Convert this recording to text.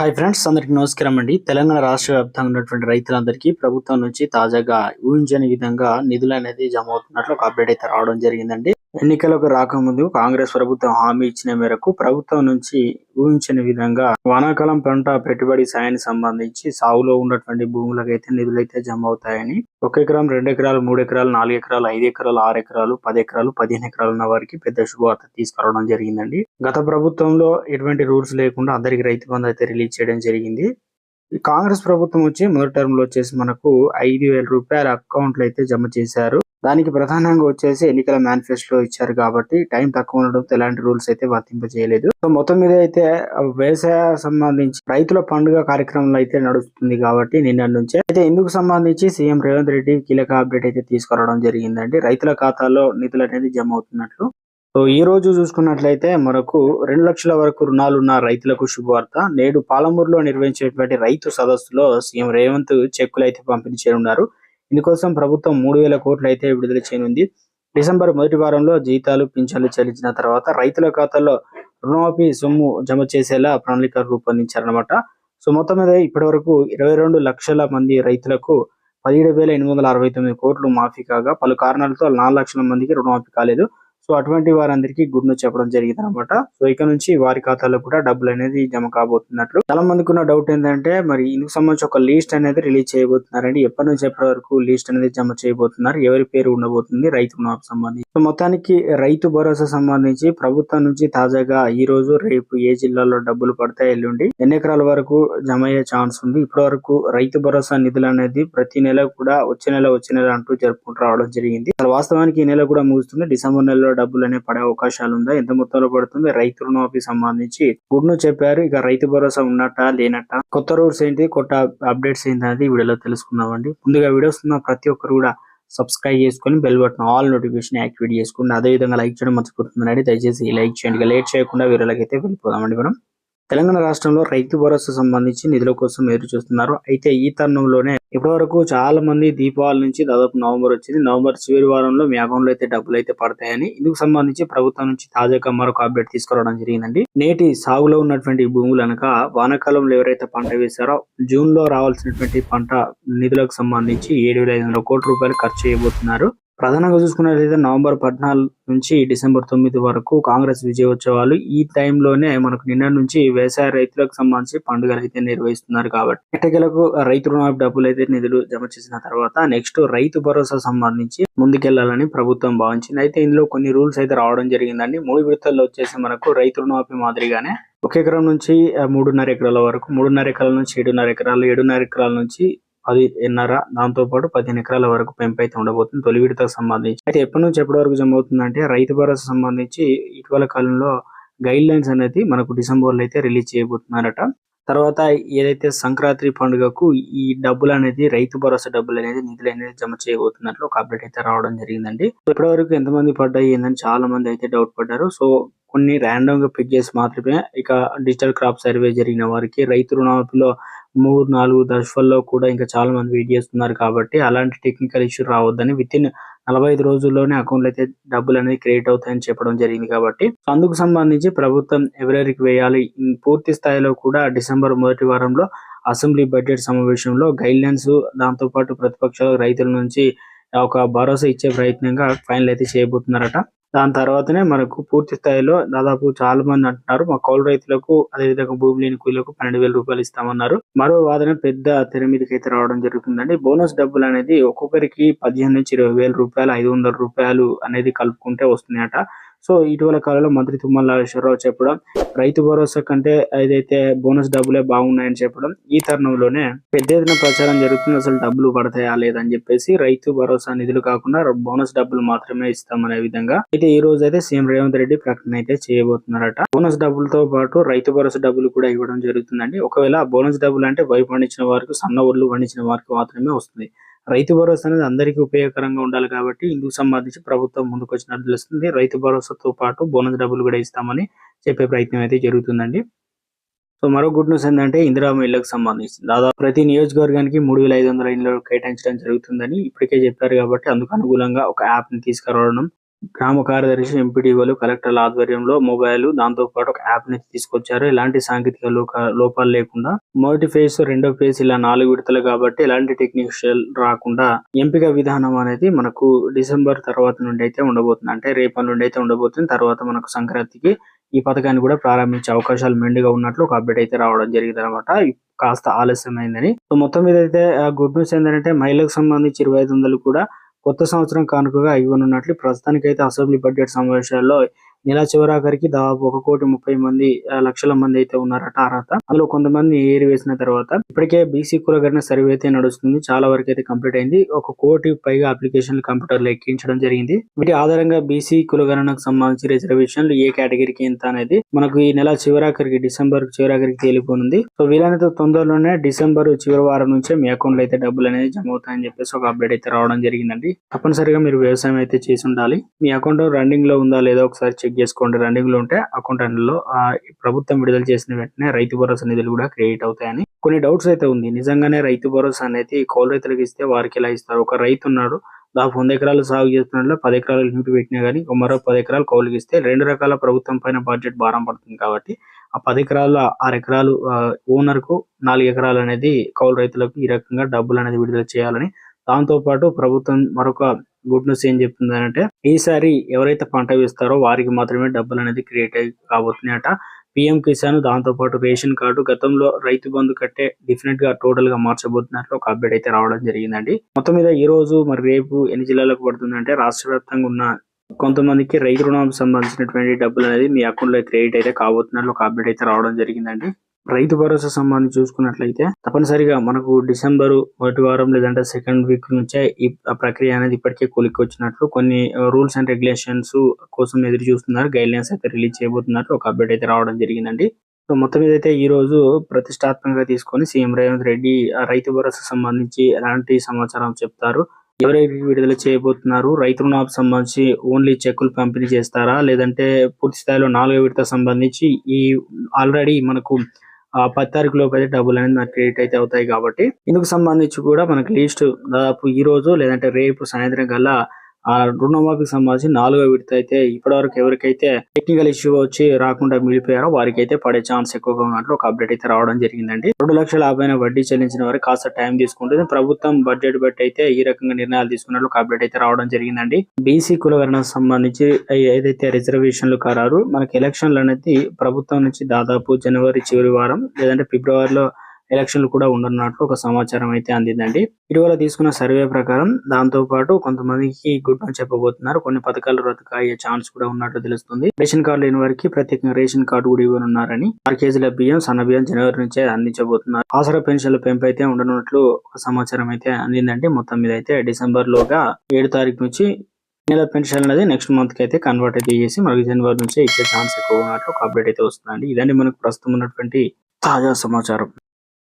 Hi friends అందరికీ నమస్కారం అండి. తెలంగాణ రాష్ట్ర వ్యాప్తంగా ఉన్నటువంటి రైతులందరికీ ప్రభుత్వం నుంచి తాజాగా ఊహించని విధంగా నిధులు అనేది జమ అవుతున్నట్లు ఒక అప్డేట్ అయితే రావడం జరిగిందండి. ఎన్నికలకు రాకముందు కాంగ్రెస్ ప్రభుత్వం హామీ ఇచ్చిన మేరకు ప్రభుత్వం నుంచి ఊహించని విధంగా వానాకాలం పంట పెట్టుబడి సాయానికి సంబంధించి సాగులో ఉన్నటువంటి భూములకు అయితే జమ అవుతాయని ఒక ఎకరం రెండు ఎకరాలు మూడు ఎకరాలు నాలుగు ఎకరాలు ఐదు ఎకరాలు ఆరు ఎకరాలు పది ఎకరాలు పదిహేను ఎకరాలు ఉన్న వారికి పెద్ద శుభవార్త తీసుకురావడం జరిగిందండి. గత ప్రభుత్వంలో ఎటువంటి రూల్స్ లేకుండా అందరికి రైతు బంధు అయితే రిలీజ్ చేయడం జరిగింది. ఈ కాంగ్రెస్ ప్రభుత్వం వచ్చి మొదటి టర్మ్లో వచ్చేసి మనకు ఐదు వేల రూపాయల అకౌంట్లు అయితే జమ చేశారు. దానికి ప్రధానంగా వచ్చేసి ఎన్నికల మేనిఫెస్టో ఇచ్చారు కాబట్టి టైం తక్కువ ఉండడంతో ఎలాంటి రూల్స్ అయితే వర్తింపజేయలేదు. సో మొత్తం మీద అయితే వ్యవసాయ సంబంధించి రైతుల పండుగ కార్యక్రమంలో అయితే నడుస్తుంది కాబట్టి నిన్న నుంచే. అయితే ఇందుకు సంబంధించి సీఎం రేవంత్ రెడ్డి కీలక అప్డేట్ అయితే తీసుకురావడం జరిగిందండి. రైతుల ఖాతాలో నిధులు అనేది జమ అవుతున్నట్లు. సో ఈ రోజు చూసుకున్నట్లయితే మనకు రెండు లక్షల వరకు రుణాలు ఉన్న రైతులకు శుభవార్త. నేడు పాలమూరులో నిర్వహించేటువంటి రైతు సదస్సులో సీఎం రేవంత్ చెక్కులు అయితే పంపిణీ చేయనున్నారు. ఇందుకోసం ప్రభుత్వం మూడు వేల కోట్లు అయితే విడుదల చేయనుంది. డిసెంబర్ మొదటి వారంలో జీతాలు పింఛన్లు చెల్లించిన తర్వాత రైతుల ఖాతాల్లో రుణమాఫీ సొమ్ము జమ చేసేలా ప్రణాళిక రూపొందించారనమాట సో మొత్తం మీద ఇప్పటి వరకు ఇరవై రెండు లక్షల మంది రైతులకు పదిహేడు వేల ఎనిమిది వందల అరవై తొమ్మిది కోట్లు మాఫీ కాగా పలు కారణాలతో నాలుగు లక్షల మందికి రుణమాఫీ కాలేదు. సో అటువంటి వారందరికీ గుడ్ న్యూస్ చెప్పడం జరిగింది అనమాట సో ఇక నుంచి వారి ఖాతాలో కూడా డబ్బులు అనేది జమ కాబోతున్నట్లు. చాలా మందికి ఉన్న డౌట్ ఏంటంటే మరి ఇందుకు సంబంధించి ఒక లిస్ట్ అనేది రిలీజ్ చేయబోతున్నారండి. ఎప్పటి నుంచి ఎప్పటి వరకు లిస్ట్ అనేది జమ చేయబోతున్నారు? ఎవరి పేరు ఉండబోతుంది? రైతు రుణాలకు సంబంధించి. సో మొత్తానికి రైతు భరోసా సంబంధించి ప్రభుత్వం నుంచి తాజాగా ఈ రోజు రేపు ఏ జిల్లాలో డబ్బులు పడతాయి ఎల్లుండి? ఎన్ని ఎకరాల వరకు జమ అయ్యే ఛాన్స్ ఉంది? ఇప్పటి వరకు రైతు భరోసా నిధులు అనేది ప్రతి నెల కూడా వచ్చే నెల వచ్చే నెల అంటూ జరుపుకుంటూ రావడం జరిగింది. అసలు వాస్తవానికి ఈ నెల కూడా ముగుస్తుంది. డిసెంబర్ నెలలో డబ్బులు అనేవి పడే అవకాశాలు ఉందా? ఎంత మొత్తంలో పడుతుంది? రైతు రుణమాఫీ సంబంధించి గుడ్ను చెప్పారు. ఇక రైతు భరోసా ఉన్నట్ట లేనట్ట? కొత్త రూల్స్ ఏంటి? కొత్త అప్డేట్స్ ఏంటి అనేది వీడియోలో తెలుసుకుందామండి. ముందుగా వీడియోస్ ఉన్న ప్రతి ఒక్కరు కూడా సబ్స్క్రైబ్ చేసుకొని bell button all notification activate చేసుకోండి అదే విధంగా లైక్ చేయడం మర్చిపోతుందండి దయచేసి లైక్ చేయండి. లేట్ చేయకుండా వీడియోలకి అయితే వెళ్ళిపోదామండి మనం. తెలంగాణ రాష్ట్రంలో రైతు భరోసా సంబంధించి నిధుల కోసం ఎదురు చూస్తున్నారు. అయితే ఈ తరుణంలోనే ఇప్పటి వరకు చాలా మంది దీపావళి నుంచి దాదాపు నవంబర్ వచ్చింది. నవంబర్ చివరి వారంలో మీ అకౌంట్ అయితే డబ్బులు అయితే పడతాయని ఇందుకు సంబంధించి ప్రభుత్వం నుంచి తాజాగా మరొక అప్డేట్ తీసుకురావడం జరిగిందండి. నేటి సాగులో ఉన్నటువంటి భూములు అనక వానాకాలంలో ఎవరైతే పంట వేశారో జూన్లో రావాల్సినటువంటి పంట నిధులకు సంబంధించి ఏడు వేల ఐదు వందల కోట్ల రూపాయలు ఖర్చు చేయబోతున్నారు. ప్రధానంగా చూసుకున్నట్లయితే నవంబర్ పద్నాలుగు నుంచి డిసెంబర్ తొమ్మిది వరకు కాంగ్రెస్ విజయోత్సవాలు ఈ టైంలోనే మనకు నిన్న నుంచి వ్యవసాయ రైతులకు సంబంధించి పండుగలు అయితే నిర్వహిస్తున్నారు కాబట్టి ఎట్టకేలకు రైతు రుణ డబ్బులు అయితే నిధులు జమ చేసిన తర్వాత నెక్స్ట్ రైతు భరోసా సంబంధించి ముందుకెళ్ళాలని ప్రభుత్వం భావించింది. అయితే ఇందులో కొన్ని రూల్స్ అయితే రావడం జరిగిందండి. మూడు విడతల్లో వచ్చేసి మనకు రైతు రుణమాఫీ మాదిరిగానే ఒక ఎకరం నుంచి మూడున్నర ఎకరాల వరకు మూడున్నర ఎకరాల నుంచి ఏడున్నర ఎకరాలు ఏడున్నర ఎకరాల నుంచి పది ఎన్నర దాంతో పాటు పదిహేను ఎకరాల వరకు పెంపు అయితే ఉండబోతుంది. తొలి విడతకు సంబంధించి. అయితే ఎప్పటి నుంచి ఎప్పటి వరకు జమ అవుతుందంటే రైతు భరోసా సంబంధించి ఇటీవల కాలంలో గైడ్ లైన్స్ అనేది మనకు డిసెంబర్లో అయితే రిలీజ్ చేయబోతున్నారట. తర్వాత ఏదైతే సంక్రాంతి పండుగకు ఈ డబ్బులు అనేది రైతు భరోసా డబ్బులు అనేది నిధులు అనేది జమ చేయబోతున్నట్లు ఒక అప్డేట్ అయితే రావడం జరిగిందండి. ఇప్పటి వరకు ఎంతమంది పడ్డాయి ఏందని చాలా మంది అయితే డౌట్ పడ్డారు. సో కొన్ని ర్యాండమ్గా పిక్ చేసి మాత్రమే ఇక డిజిటల్ క్రాప్ సర్వే జరిగిన వారికి రైతు రుణమాఫీలో మూడు నాలుగు దశల్లో కూడా ఇంకా చాలా మంది వెయిట్ చేస్తున్నారు కాబట్టి అలాంటి టెక్నికల్ ఇష్యూ రావద్దని విత్ ఇన్ నలభై ఐదు రోజుల్లోనే అకౌంట్ అయితే డబ్బులు అనేది క్రియేట్ అవుతాయని చెప్పడం జరిగింది కాబట్టి. అందుకు సంబంధించి ప్రభుత్వం ఎవరెవరికి వేయాలి? పూర్తి స్థాయిలో కూడా డిసెంబర్ మొదటి వారంలో అసెంబ్లీ బడ్జెట్ సమావేశంలో గైడ్ లైన్స్ దాంతో పాటు ప్రతిపక్షాలు రైతుల నుంచి ఒక భరోసా ఇచ్చే ప్రయత్నంగా ఫైనల్ అయితే చేయబోతున్నారట. దాని తర్వాతనే మనకు పూర్తి స్థాయిలో దాదాపు చాలా మంది అంటున్నారు. మా కౌలు రైతులకు అదేవిధంగా భూమి లేని కూలీలకు పన్నెండు వేల రూపాయలు ఇస్తామన్నారు. మరో వాదన పెద్ద తెర మీదకి అయితే రావడం జరుగుతుందండి. బోనస్ డబ్బులు అనేది ఒక్కొక్కరికి పదిహేను నుంచి ఇరవై వేల రూపాయలు ఐదు వందల రూపాయలు అనేది కలుపుకుంటే వస్తున్నాయట. సో ఇటీవల కాలంలో మంత్రి తుమ్మల నాగేశ్వరరావు చెప్పడం రైతు భరోసా కంటే ఏదైతే బోనస్ డబ్బులే బాగున్నాయని చెప్పడం ఈ తరుణంలోనే పెద్ద ఎత్తున ప్రచారం జరుగుతుంది. అసలు డబ్బులు పడతాయా లేదని చెప్పేసి రైతు భరోసా నిధులు కాకుండా బోనస్ డబ్బులు మాత్రమే ఇస్తామనే విధంగా అయితే ఈ రోజు అయితే సీఎం రేవంత్ రెడ్డి ప్రకటన అయితే చేయబోతున్నారట. బోనస్ డబ్బులతో పాటు రైతు భరోసా డబ్బులు కూడా ఇవ్వడం జరుగుతుందండి. ఒకవేళ బోనస్ డబ్బులు అంటే వరి పండించిన వారికి సన్న ఒడ్లు పండించిన వారికి మాత్రమే వస్తుంది. రైతు భరోసా అనేది అందరికీ ఉపయోగకరంగా ఉండాలి కాబట్టి ఇందుకు సంబంధించి ప్రభుత్వం ముందుకు వచ్చినట్టు తెలుస్తుంది. రైతు భరోసాతో పాటు బోనస్ డబ్బులు కూడా ఇస్తామని చెప్పే ప్రయత్నం అయితే జరుగుతుందండి. సో మరో గుడ్ న్యూస్ ఏంటంటే ఇందిరామ ఇళ్ళకు సంబంధించి దాదాపు ప్రతి నియోజకవర్గానికి మూడు వేల ఐదు వందల ఇళ్ళు కేటాయించడం జరుగుతుందని ఇప్పటికే చెప్పారు కాబట్టి అందుకు అనుగుణంగా ఒక యాప్ని తీసుకురావడం గ్రామ కార్యదర్శి ఎంపీడీఓలు కలెక్టర్ల ఆధ్వర్యంలో మొబైల్ దాంతో పాటు ఒక యాప్ని తీసుకొచ్చారు. ఎలాంటి సాంకేతిక లోపాలు లేకుండా. మొదటి ఫేజ్ రెండో ఫేజ్ ఇలా నాలుగు విడతలు కాబట్టి ఎలాంటి టెక్నీషియల్ రాకుండా ఎంపిక విధానం అనేది మనకు డిసెంబర్ తర్వాత నుండి అయితే ఉండబోతుంది. అంటే రేపటి నుండి అయితే ఉండబోతుంది. తర్వాత మనకు సంక్రాంతికి ఈ పథకాన్ని కూడా ప్రారంభించే అవకాశాలు మెండుగా ఉన్నట్లు ఒక అప్డేట్ అయితే రావడం జరిగింది అనమాట కాస్త ఆలస్యమైందని. సో మొత్తం మీద అయితే గుడ్ న్యూస్ ఏంటంటే మహిళలకు సంబంధించి ఇరవై ఐదు వందలు కూడా కొత్త సంవత్సరం కానుకగా ఇవ్వనున్నట్లు ప్రస్తుతానికైతే అసెంబ్లీ బడ్జెట్ సమావేశాల్లో నెల చివరాఖరికి దాదాపు ఒక కోటి ముప్పై మంది లక్షల మంది అయితే ఉన్నారట అర్హత అందులో కొంతమంది ఏరి వేసిన తర్వాత ఇప్పటికే బీసీ కులగణన సర్వే అయితే నడుస్తుంది. చాలా వరకు అయితే కంప్లీట్ అయింది. ఒక కోటి పైగా అప్లికేషన్లు కంప్యూటర్లో ఎక్కించడం జరిగింది. వీటి ఆధారంగా బీసీ కులగణనకు సంబంధించి రిజర్వేషన్లు ఏ కేటగిరీకి ఎంత అనేది మనకు ఈ నెల చివరాఖరికి డిసెంబర్ చివరాఖరికి తేలిపోనుంది సో వీలైనంత తొందరలోనే డిసెంబర్ చివరి వారం నుంచే మీ అకౌంట్లో అయితే డబ్బులు అనేది జమ అవుతాయని చెప్పేసి ఒక అప్డేట్ అయితే రావడం జరిగిందండి. తప్పనిసరిగా మీరు వ్యవసాయం అయితే చేసి ఉండాలి. మీ అకౌంట్ రన్నింగ్లో ఉందా లేదో ఒకసారి చెక్ చేసుకోండి. రన్నింగ్లో ఉంటే అకౌంట్లో ప్రభుత్వం విడుదల చేసిన వెంటనే రైతు భరోసా నిధులు కూడా క్రియేట్ అవుతాయని కొన్ని డౌట్స్ అయితే ఉంది. నిజంగానే రైతు భరోసా అనేది కౌలు రైతులకు ఇస్తే వారికి ఎలా ఇస్తారు? ఒక రైతు ఉన్నాడు దాదాపు వంద ఎకరాలు సాగు చేస్తున్నట్లు పది ఎకరాలు లిమిట్ పెట్టినా కానీ మరో పది ఎకరాలు కౌలుకి ఇస్తే రెండు రకాల ప్రభుత్వం పైన బడ్జెట్ భారం పడుతుంది కాబట్టి ఆ పది ఎకరాల ఆరు ఎకరాలు ఓనర్కు నాలుగు ఎకరాలు అనేది కౌలు రైతులకు ఈ రకంగా డబ్బులు అనేది విడుదల చేయాలని దాంతో పాటు ప్రభుత్వం మరొక గుడ్ న్యూస్ ఏం చెప్తుంది అంటే ఈసారి ఎవరైతే పంట వేస్తారో వారికి మాత్రమే డబ్బులు అనేది క్రియేట్ అయి కాబోతున్నాయట. పిఎం కిసాన్ దాంతో పాటు రేషన్ కార్డు గతంలో రైతు బంధు కట్టే డిఫరెంట్గా టోటల్గా మార్చబోతున్నట్లు ఒక అప్డేట్ అయితే రావడం జరిగిందండి. మొత్తం మీద ఈ రోజు మరి రేపు ఎన్ని జిల్లాలకు పడుతుందంటే రాష్ట్ర వ్యాప్తంగా ఉన్న కొంతమందికి రైతు రుణాలకు సంబంధించినటువంటి డబ్బులు అనేది మీ అకౌంట్లో క్రెడిట్ అయితే కాబోతున్నట్లు ఒక అప్డేట్ అయితే రావడం జరిగిందండి. రైతు భరోసా సంబంధించి చూసుకున్నట్లయితే తప్పనిసరిగా మనకు డిసెంబర్ మొదటి వారం లేదంటే సెకండ్ వీక్ నుంచే ఈ ప్రక్రియ అనేది ఇప్పటికే కూలికి వచ్చినట్లు కొన్ని రూల్స్ అండ్ రెగ్యులేషన్స్ కోసం ఎదురు చూస్తున్నారు. గైడ్ లైన్స్ అయితే రిలీజ్ చేయబోతున్నట్లు ఒక అప్డేట్ అయితే రావడం జరిగిందండి. సో మొత్తం మీద అయితే ఈ రోజు ప్రతిష్టాత్మకంగా తీసుకొని సీఎం రేవంత్ రెడ్డి ఆ రైతు భరోసా సంబంధించి ఎలాంటి సమాచారం చెప్తారు ఎవరైతే విడుదల చేయబోతున్నారు? రైతు రుణాలకు సంబంధించి ఓన్లీ చెక్కులు పంపిణీ చేస్తారా? లేదంటే పూర్తి స్థాయిలో నాలుగో విడత సంబంధించి ఈ ఆల్రెడీ మనకు ఆ పది తారీఖు లోపు అయితే డబ్బులు అనేది మనకి క్రెడిట్ అయితే అవుతాయి కాబట్టి ఇందుకు సంబంధించి కూడా మనకి లిస్ట్ దాదాపు ఈ రోజు లేదంటే రేపు సాయంత్రం కల్లా ఆ రుణమాఫీకి సంబంధించి నాలుగో విడత అయితే ఇప్పటివరకు ఎవరికైతే టెక్నికల్ ఇష్యూ వచ్చి రాకుండా మిగిలిపోయారో వారికి అయితే పడే ఛాన్స్ ఎక్కువగా ఉన్నట్లు ఒక అప్డేట్ అయితే రావడం జరిగిందండి. రెండు లక్షల యాభైన వడ్డీ చెల్లించిన వారికి కాస్త టైం తీసుకుంటుంది. ప్రభుత్వం బడ్జెట్ బట్టి అయితే ఈ రకంగా నిర్ణయాలు తీసుకున్నట్లు ఒక అప్డేట్ అయితే రావడం జరిగిందండి. బీసీ కులగణకు సంబంధించి ఏదైతే రిజర్వేషన్లు ఖరారు మనకి ఎలక్షన్లు అనేది ప్రభుత్వం నుంచి దాదాపు జనవరి చివరి వారం లేదంటే ఫిబ్రవరిలో ఎలక్షన్లు కూడా ఉండనున్నట్లు ఒక సమాచారం అయితే అందిందండి. ఇటీవల తీసుకున్న సర్వే ప్రకారం దాంతో పాటు కొంతమందికి గుడ్ న్యూస్ చెప్పబోతున్నారు. కొన్ని పథకాలు రద్దు అయ్యే ఛాన్స్ కూడా ఉన్నట్లు తెలుస్తుంది. రేషన్ కార్డు లేని వారికి ప్రత్యేకంగా రేషన్ కార్డు కూడా ఇవ్వనున్నారని ఆరు కేజీల బియ్యం సన్న బియ్యం జనవరి నుంచే అందించబోతున్నారు. ఆసరా పెన్షన్ల పెంపు అయితే ఉండనున్నట్లు ఒక సమాచారం అయితే అందిందండి. మొత్తం మీద అయితే డిసెంబర్ లోగా ఏడు తారీఖు నుంచి నెల పెన్షన్ అనేది నెక్స్ట్ మంత్కి అయితే కన్వర్ట్ అయితే చేసి మనకి జనవరి నుంచే ఇచ్చే ఛాన్స్ ఎక్కువ ఉన్నట్లు ఒక అప్డేట్ అయితే వస్తుందండి. ఇదండి మనకు ప్రస్తుతం ఉన్నటువంటి తాజా సమాచారం.